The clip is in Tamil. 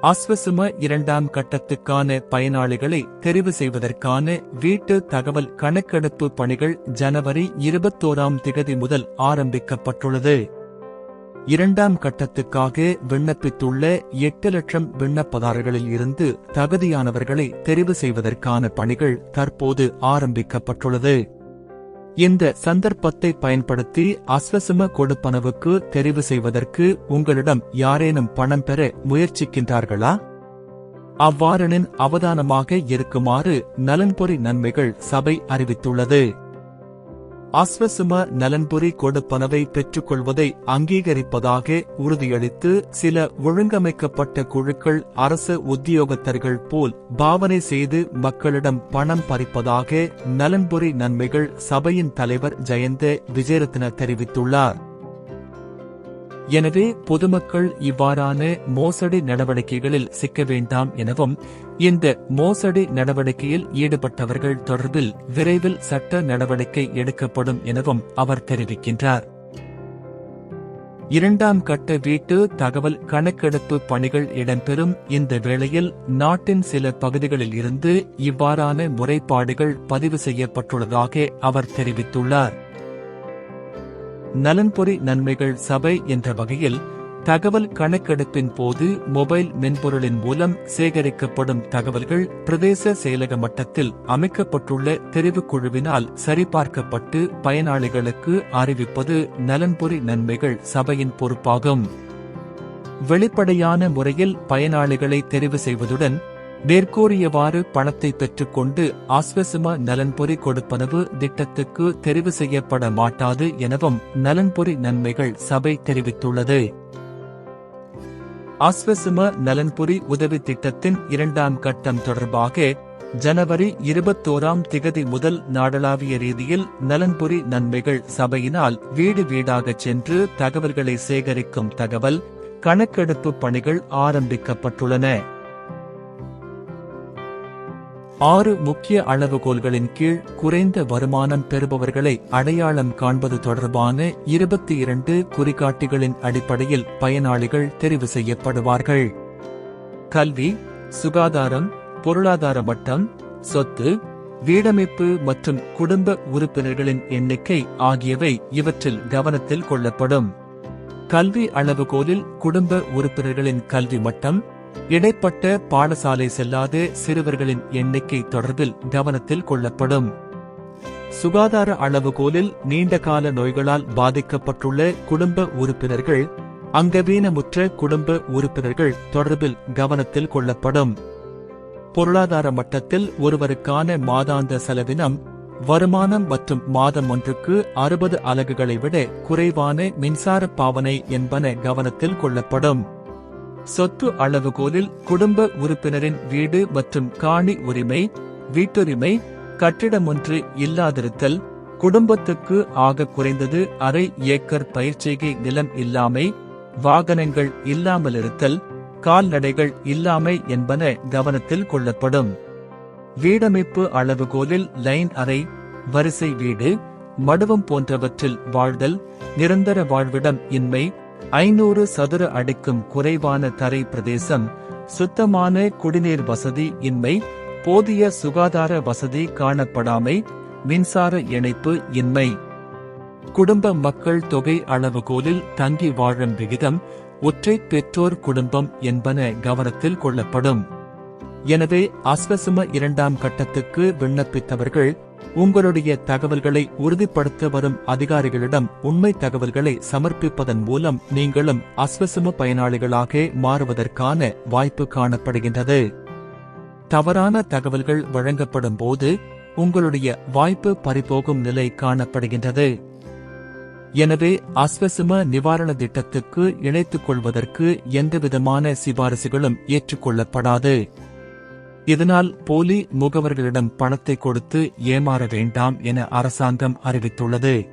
அஸ்வசும இரண்டாம் கட்டத்துக்கான பயனாளிகளை தெரிவு செய்வதற்கான வீட்டு தகவல் கணக்கெடுப்பு பணிகள் ஜனவரி இருபத்தோராம் திகதி முதல் ஆரம்பிக்கப்பட்டுள்ளது. இரண்டாம் கட்டத்துக்காக விண்ணப்பித்துள்ள எட்டு லட்சம் விண்ணப்பதாரர்களில் இருந்து தகுதியானவர்களை தெரிவு செய்வதற்கான பணிகள் தற்போது ஆரம்பிக்கப்பட்டுள்ளது. இந்த சந்தர்ப்பத்தை பயன்படுத்தி அஸ்வசம கொடுப்பனவுக்கு தெரிவு செய்வதற்கு உங்களிடம் யாரேனும் பணம் பெற முயற்சிக்கின்றார்களா? அவ்வாறனின் அவதானமாக இருக்குமாறு நலன்பொறி நன்மைகள் சபை அறிவித்துள்ளது. அஸ்வசும நலன்புரி கொடுப்பனவை பெற்றுக்கொள்வதை அங்கீகரிப்பதாக உறுதியளித்து சில ஒழுங்கமைக்கப்பட்ட குழுக்கள் அரசு உத்தியோகத்தர்கள் போல் பாவனை செய்து மக்களிடம் பணம் பறிப்பதாக நலன்புரி நன்மைகள் சபையின் தலைவர் ஜெயந்த விஜயரத்ன தெரிவித்துள்ளார். எனவே பொதுமக்கள் இவ்வாறான மோசடி நடவடிக்கைகளில் சிக்க வேண்டாம் எனவும் இந்த மோசடி நடவடிக்கையில் ஈடுபட்டவர்கள் தொடர்பில் விரைவில் சட்ட நடவடிக்கை எடுக்கப்படும் எனவும் அவர் தெரிவிக்கின்றார். இரண்டாம் கட்ட வீட்டு தகவல் கணக்கெடுப்பு பணிகள் இடம்பெறும் இந்த வேளையில் நாட்டின் சில பகுதிகளில் இருந்து இவ்வாறான முறைப்பாடுகள் பதிவு செய்யப்பட்டுள்ளதாக அவர் தெரிவித்துள்ளார். நலன்பொறி நன்மைகள் சபை என்ற வகையில் தகவல் கணக்கெடுப்பின் போது மொபைல் மென்பொருளின் மூலம் சேகரிக்கப்படும் தகவல்கள் பிரதேச செயலக மட்டத்தில் அமைக்கப்பட்டுள்ள தெரிவுக்குழுவினால் சரிபார்க்கப்பட்டு பயனாளிகளுக்கு அறிவிப்பது நலன்பொறி நன்மைகள் சபையின் பொறுப்பாகும். வெளிப்படையான முறையில் பயனாளிகளை தெரிவு செய்வதுடன் மேற்கூறியவாறு பணத்தை பெற்றுக்கொண்டு ஆஸ்வசம நலன்பொறி கொடுப்பனவு திட்டத்துக்கு தெரிவு செய்யப்பட மாட்டாது எனவும் நலன்பொறி நன்மைகள் சபை தெரிவித்துள்ளது. ஆஸ்வசம நலன்புரி உதவி திட்டத்தின் இரண்டாம் கட்டம் தொடர்பாக ஜனவரி இருபத்தோராம் திகதி முதல் நாடளாவிய ரீதியில் நலன்புரி நன்மைகள் சபையினால் வீடு வீடாகச் சென்று தகவல்களை சேகரிக்கும் தகவல் கணக்கெடுப்பு பணிகள் ஆரம்பிக்கப்பட்டுள்ளன. ஆறு முக்கிய அளவுகோல்களின் கீழ் குறைந்த வருமானம் பெறுபவர்களை அடையாளம் காண்பது தொடர்பான இருபத்தி இரண்டு குறிகாட்டிகளின் அடிப்படையில் பயனாளிகள் தெரிவு செய்யப்படுவார்கள். கல்வி சுகாதாரம் பொருளாதார மட்டம் சொத்து வீடமைப்பு மற்றும் குடும்ப உறுப்பினர்களின் எண்ணிக்கை ஆகியவை இவற்றில் கவனத்தில் கொள்ளப்படும். கல்வி அளவுகோலில் குடும்ப உறுப்பினர்களின் கல்வி மட்டம் இடைப்பட்ட பாடசாலை செல்லாத சிறுவர்களின் எண்ணிக்கை தொடர்பில் கவனத்தில் கொள்ளப்படும். சுகாதார அளவுகோலில் நீண்டகால நோய்களால் பாதிக்கப்பட்டுள்ள குடும்ப உறுப்பினர்கள் அங்கவீனமுற்ற குடும்ப உறுப்பினர்கள் தொடர்பில் கவனத்தில் கொள்ளப்படும். பொருளாதார மட்டத்தில் ஒருவருக்கான மாதாந்த செலவினம் வருமானம் மற்றும் மாதம் ஒன்றுக்கு அறுபது அலகுகளை விட குறைவான மின்சார பாவனை என்பன கவனத்தில் கொள்ளப்படும். சொத்து அளவுகோலில் குடும்ப உறுப்பினரின் வீடு மற்றும் காணி உரிமை வீட்டுரிமை கட்டிடம் ஒன்று இல்லாதிருத்தல் குடும்பத்துக்கு ஆக குறைந்தது அரை ஏக்கர் பயிர்ச்செய்கை நிலம் இல்லாமை வாகனங்கள் இல்லாமலிருத்தல் கால்நடைகள் இல்லாமை என்பன கவனத்தில் கொள்ளப்படும். வீடமைப்பு அளவுகோலில் லைன் அறை வரிசை வீடு மடுவம் போன்றவற்றில் வாழ்தல் நிரந்தர வாழ்விடம் இன்மை ஐநூறு சதுர அடிக்கும் குறைவான தரை பிரதேசம் சுத்தமான குடிநீர் வசதி இன்மை போதிய சுகாதார வசதி காணப்படாமை மின்சார இணைப்பு இன்மை. குடும்ப மக்கள் தொகை அளவுகோலில் தங்கி வாழும் விகிதம் ஒற்றை பெற்றோர் குடும்பம் என்பன கவனத்தில் கொள்ளப்படும். எனவே அஸ்வசும இரண்டாம் கட்டத்துக்கு விண்ணப்பித்தவர்கள் உங்களுடைய தகவல்களை உறுதிப்படுத்த வரும் அதிகாரிகளிடம் உண்மை தகவல்களை சமர்ப்பிப்பதன் மூலம் நீங்களும் அஸ்வசும பயனாளிகளாக மாறுவதற்கான வாய்ப்பு காணப்படுகின்றது. தவறான தகவல்கள் வழங்கப்படும் போது உங்களுடைய வாய்ப்பு பறிபோகும் நிலை காணப்படுகின்றது. எனவே அஸ்வசும நிவாரண திட்டத்துக்கு இணைத்துக் கொள்வதற்கு எந்தவிதமான சிபாரிசுகளும் ஏற்றுக்கொள்ளப்படாது. இதனால் போலி முகவர்களிடம் பணத்தை கொடுத்து ஏமாற வேண்டாம் என அரசாங்கம் அறிவித்துள்ளது.